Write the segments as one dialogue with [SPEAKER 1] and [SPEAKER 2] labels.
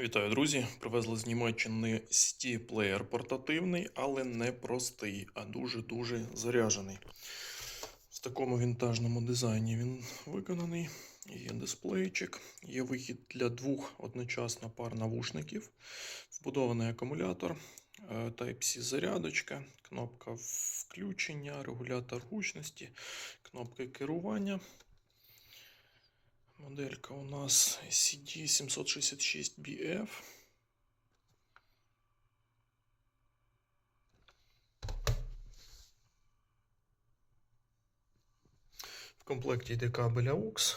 [SPEAKER 1] Вітаю, друзі! Привезли з Німеччини CD-плеєр портативний, але не простий, а дуже-дуже заряджений. В такому вінтажному дизайні він виконаний. Є дисплейчик, є вихід для двох одночасно пар навушників, вбудований акумулятор, е, Type-C зарядочка, кнопка включення, регулятор гучності, кнопки керування. Моделька у нас CD766BF. В комплекті йде кабель AUX,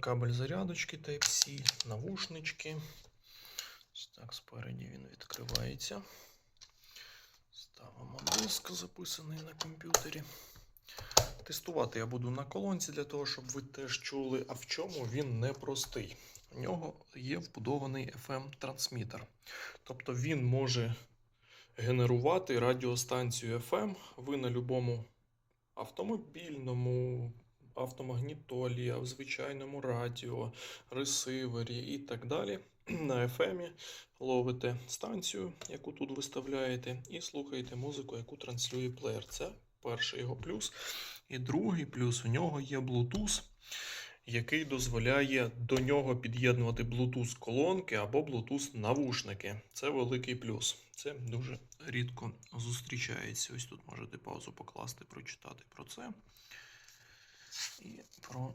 [SPEAKER 1] кабель зарядочки Type-C, навушнички. Так спереді він відкривається. Ставимо диск, записаний на комп'ютері. Тестувати я буду на колонці для того, щоб ви теж чули, а в чому він непростий. У нього є вбудований FM-трансмітер. Тобто він може генерувати радіостанцію FM. Ви на будь-якому автомобільному, автомагнітолі, в звичайному радіо, ресивері і так далі. На FM ловите станцію, яку тут виставляєте, і слухаєте музику, яку транслює плеєр. Це перший його плюс. І другий плюс у нього є Bluetooth, який дозволяє до нього під'єднувати Bluetooth колонки або Bluetooth навушники. Це великий плюс. Це дуже рідко зустрічається. Ось тут можете паузу покласти, прочитати про це. І про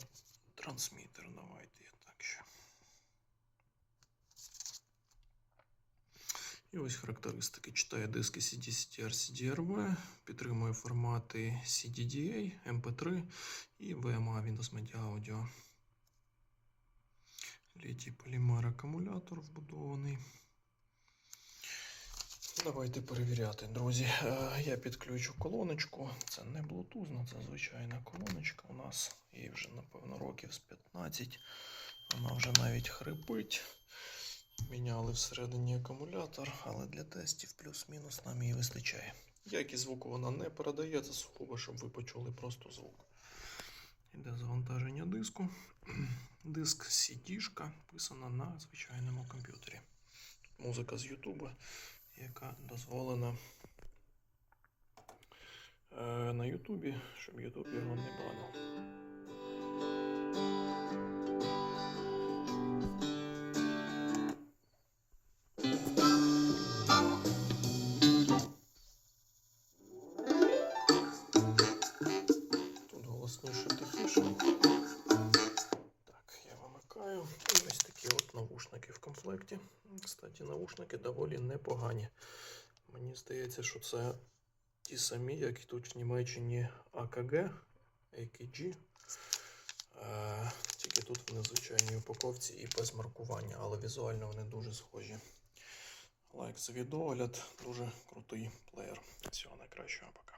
[SPEAKER 1] трансмітер. Давайте я так ще. І ось характеристики. Читає диски CD-CTR, CDRV, підтримує формати CDDA, MP3 і VMA Windows Media Audio. Літій полімер акумулятор вбудований. Давайте перевіряти, друзі. Е, Я підключу колоночку. Це не Bluetooth, це звичайна колоночка у нас. Їй вже, напевно, років з 15. Вона вже навіть хрипить. Міняли всередині акумулятор, але для тестів плюс-мінус нам її вистачає. Якість звуку вона не передає, це сугубо, щоб ви почули просто звук. Іде завантаження диску. Диск CD-шка писана на звичайному комп'ютері. Музика з Ютуба, яка дозволена е, на Ютубі, щоб Ютуб його не банив. Навушники в комплекті. Кстати, навушники доволі непогані. Мені здається, що це ті самі, як і тут в Німеччині AKG, AKG. Е, тільки тут в незвичайній упаковці і без маркування, але візуально вони дуже схожі. Лайк за відеогляд, дуже крутий плеєр. Всього найкращого, пока.